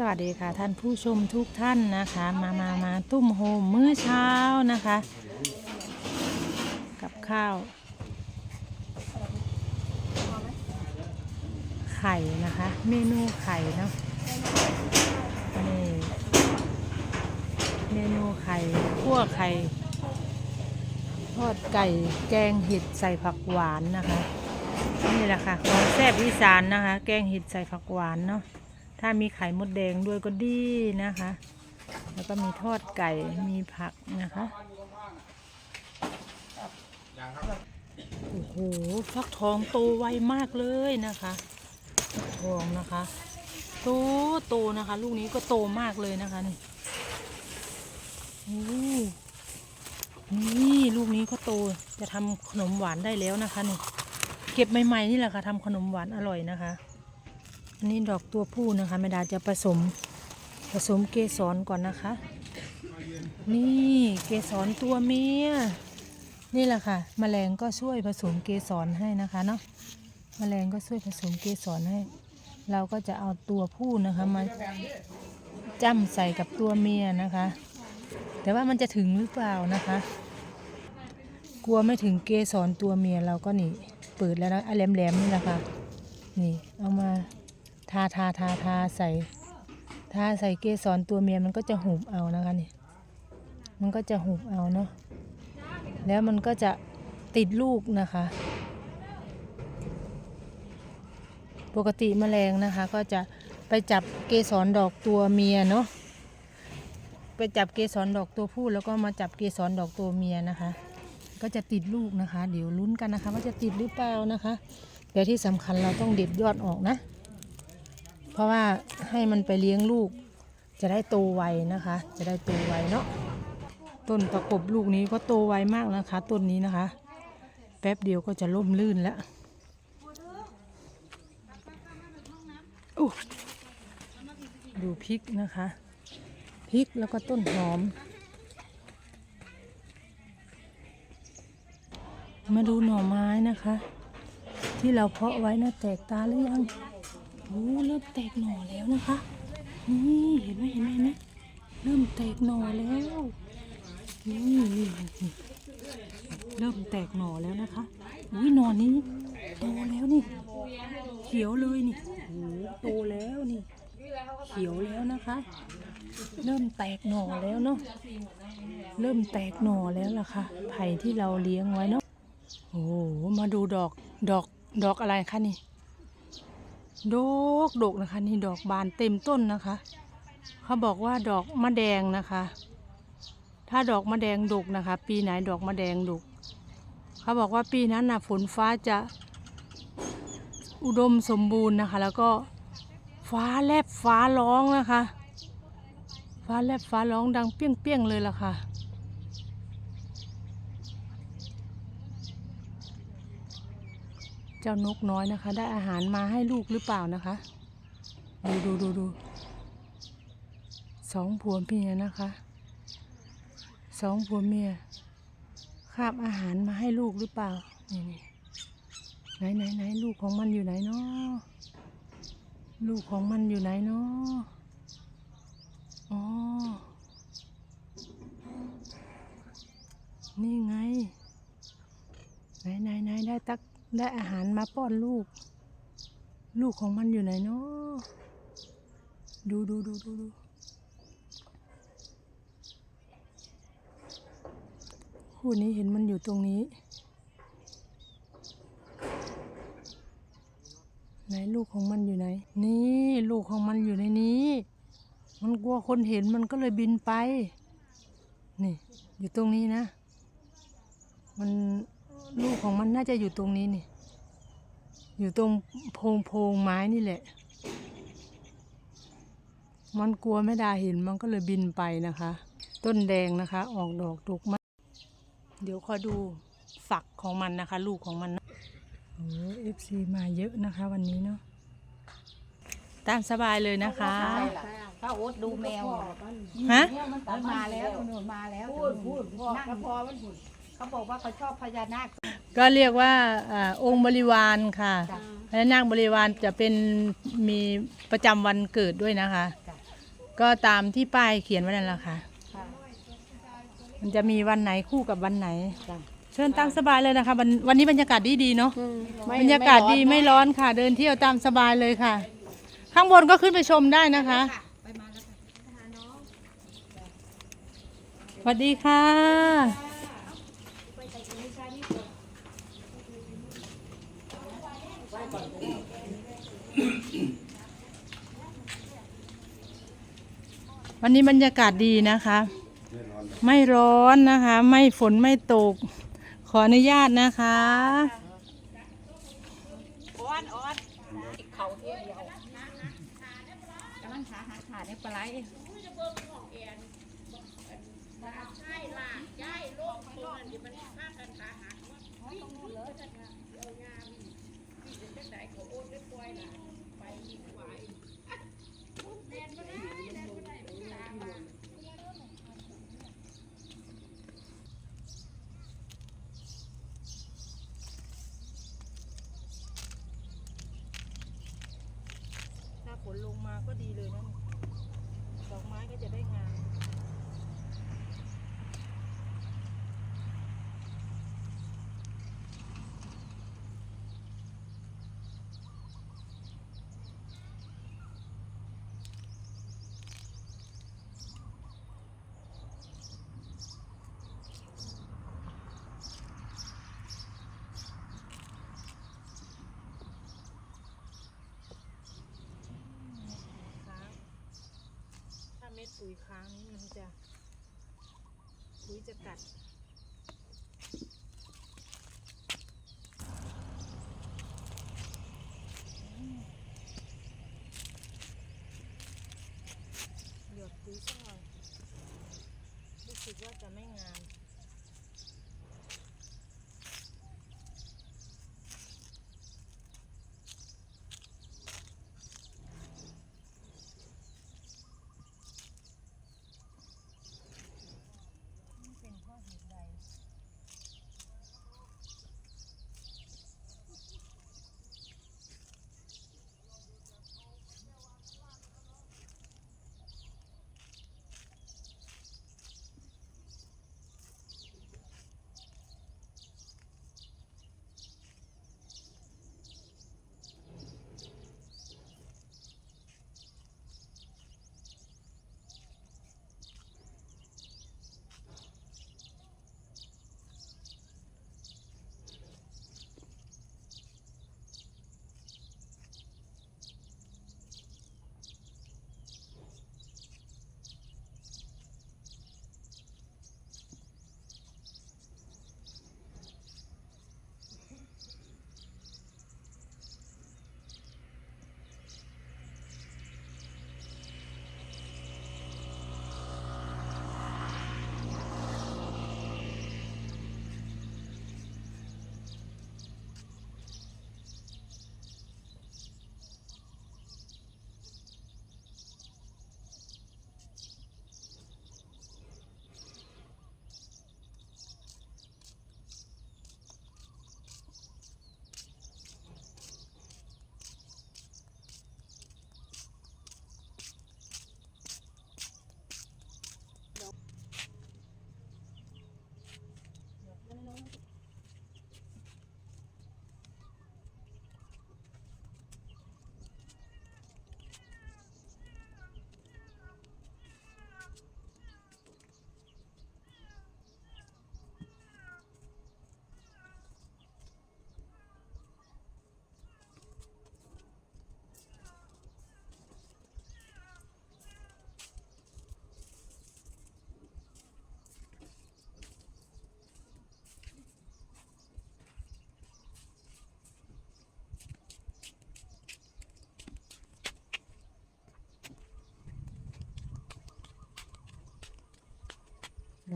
สวัสดีค่ะท่านผู้ชมทุกท่านนะคะ มามามาตุ้มโฮมมื้อเช้านะคะ กับข้าว ไข่นะคะ เมนูไข่เนาะนี่เมนูไข่คั่วไข่ทอดไก่แกงเห็ดใส่ผักหวานนะคะ นี่แหละค่ะของแซ่บอีสานนะคะ แกงเห็ดใส่ผักหวานเนาะ ถ้ามีไข่มดแดงด้วยก็ดีนะคะ แล้วก็มีทอดไก่ มีผักนะคะโอ้โห ฟักทองโตไวมากเลยนะคะทองนะคะ โตโตนะคะ ลูกนี้ก็โตมากเลยนะคะนี่นี่ลูกนี้ก็โตจะทำขนมหวานได้แล้วนะคะนี่เก็บใหม่ๆนี่แหละค่ะทำขนมหวานอร่อยนะคะ อันนี้ดอกตัวผู้นะคะแม่ดาจะผสมผสมเกสรก่อนนะคะ นี่เกสรตัวเมียนี่แหละค่ะแมลงก็ช่วยผสมเกสรให้นะคะเนาะแมลงก็ช่วยผสมเกสรให้ เราก็จะเอาตัวผู้นะคะมาจ้ำใส่กับตัวเมียนะคะ แต่ว่ามันจะถึงหรือเปล่านะคะ กลัวไม่ถึงเกสรตัวเมียเราก็นี่เปิดแล้วนะอะแหลมๆนี่แหละค่ะนี่เอามา ทาทาทาทาใส่ทาใส่เกสรตัวเมียมันก็จะหุบเอานะคะนี่มันก็จะหุบเอาเนาะแล้วมันก็จะติดลูกนะคะ ปกติแมลงนะคะ ก็จะไปจับเกสรดอกตัวเมียเนาะไปจับเกสรดอกตัวผู้แล้วก็มาจับเกสรดอกตัวเมียนะคะ ก็จะติดลูกนะคะ เดี๋ยวลุ้นกันนะคะ ว่าจะติดหรือเปล่านะคะ เดี๋ยวที่สำคัญเราต้องเด็ดยอดออกนะ เพราะว่าให้มันไปเลี้ยงลูก จะได้โตไวนะคะ จะได้โตไวเนาะต้นตะกบลูกนี้ก็โตไวมากนะคะต้นนี้นะคะ แป๊บเดียวก็จะล่มลื่นแล้วดูพริกนะคะพริกแล้วก็ต้นหอม มาดูหน่อไม้นะคะ ที่เราเพาะไว้นะแตกตาหรือยัง โอ้เริ่มแตกหน่อแล้วนะคะ นี่เห็นไหมเห็นไหมเห็นไหมเริ่มแตกหน่อแล้ว นี่นี่เริ่มแตกหน่อแล้วนะคะ อุ้ยหน่อนี้โตแล้วนี่ เขียวเลยนี่โอ้โตแล้วนี่ เขียวแล้วนะคะ เริ่มแตกหน่อแล้วเนาะ เริ่มแตกหน่อแล้วล่ะค่ะ ไผ่ที่เราเลี้ยงไว้เนาะ โอ้โห มาดูดอก ดอก ดอกอะไรคะนี่ ดกดกนะคะ นี่ดอกบานเต็มต้นนะคะ เขาบอกว่าดอกมะแดงนะคะ ถ้าดอกมะแดงดกนะคะ ปีไหนดอกมะแดงดก เขาบอกว่าปีนั้นนะฝนฟ้าจะอุดมสมบูรณ์นะคะ แล้วก็ฟ้าแลบฟ้าร้องนะคะ ฟ้าแลบฟ้าร้องดังเปี้ยงๆเลยล่ะค่ะ จ้านกน้อยนะคะ ได้อาหารมาให้ลูกหรือเปล่านะคะ ดูดูดูดูสองผัวเมียนะคะสองผัวเมียคาบอาหารมาให้ลูกหรือเปล่านี่นี่ไหนไหนไหนลูกของมันอยู่ไหนเนาะลูกของมันอยู่ไหนเนาะอ๋อนี่ไง ไหนไหนไหนได้ตัก ได้อาหารมาป้อนลูก ลูกของมันอยู่ไหนเนาะดูดูดูดูดูคู่นี้เห็นมันอยู่ตรงนี้ ไหนลูกของมันอยู่ไหน นี่ลูกของมันอยู่ในนี้ มันกลัวคนเห็นมันก็เลยบินไป นี่ อยู่ตรงนี้นะ มัน ลูกของมันน่าจะอยู่ตรงนี้นี่ อยู่ตรงโพรงโพรงไม้นี่แหละ มันกลัวไม่ได้เห็นมันก็เลยบินไปนะคะ ต้นแดงนะคะ ออกดอกดกมากเดี๋ยวขอดูฝักของมันนะคะ ลูกของมันนะโอ้เอฟซีมาเยอะนะคะ วันนี้เนาะตามสบายเลยนะคะ ถ้าโอ๊ตดูแมว ฮะมันมาแล้วหนูมาแล้วพูดพูดนั่งพอมันพูด เขาบอกว่าเขาชอบพญานาค ก็เรียกว่าอาองค์บริวารค่ะจ้ะและนางบริวารจะเป็นมีประจำวันเกิดด้วยนะคะ จ้ะก็ตามที่ป้ายเขียนไว้นั่นแหละค่ะ ค่ะมันจะมีวันไหนคู่กับวันไหน จ้ะเชิญตามสบายเลยนะคะวันวันนี้บรรยากาศดีดีๆเนาะไม่บรรยากาศดีไม่ร้อนค่ะ เดินเที่ยวตามสบายเลยค่ะ ข้างบนก็ขึ้นไปชมได้นะคะสวัสดีค่ะ วันนี้บรรยากาศดีนะคะ ไม่ร้อนนะคะ ไม่ฝนไม่ตก ขออนุญาตนะคะอ้อนอ้อนเขาเที่ยวเดียวกำลังหาหาขาในปลาไหล ก็ดีเลยนะดอกไม้ก็จะได้งาม ค้างถ้าเม็ด ปุ๋ยค้างนี้มันจะปุ๋ยจะกัด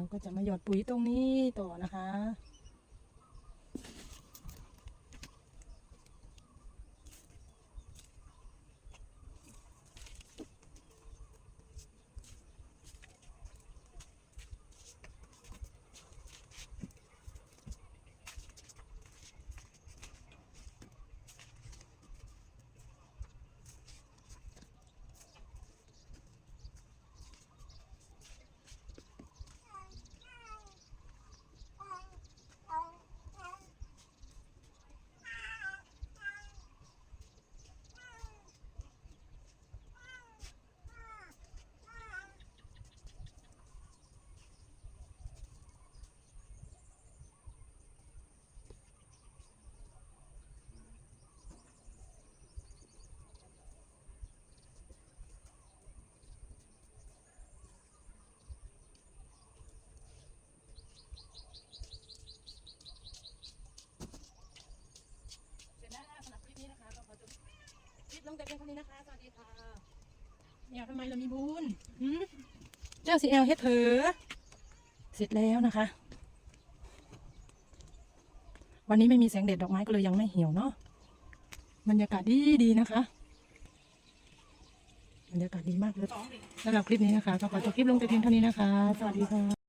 เราก็จะมาหยอดปุ๋ยตรงนี้ต่อนะคะ แอลทำไมเรามีบุญเจ้าสีแอลเฮ็ดเถอเสร็จแล้วนะคะ วันนี้ไม่มีแสงแดดดอกไม้ก็เลยยังไม่เหี่ยวเนาะบรรยากาศดีดีๆนะคะบรรยากาศดีมากเลยสำหรับคลิปนี้นะคะก็ขอจบคลิปลงแต่เพียงเท่านี้นะคะ สวัสดีค่ะ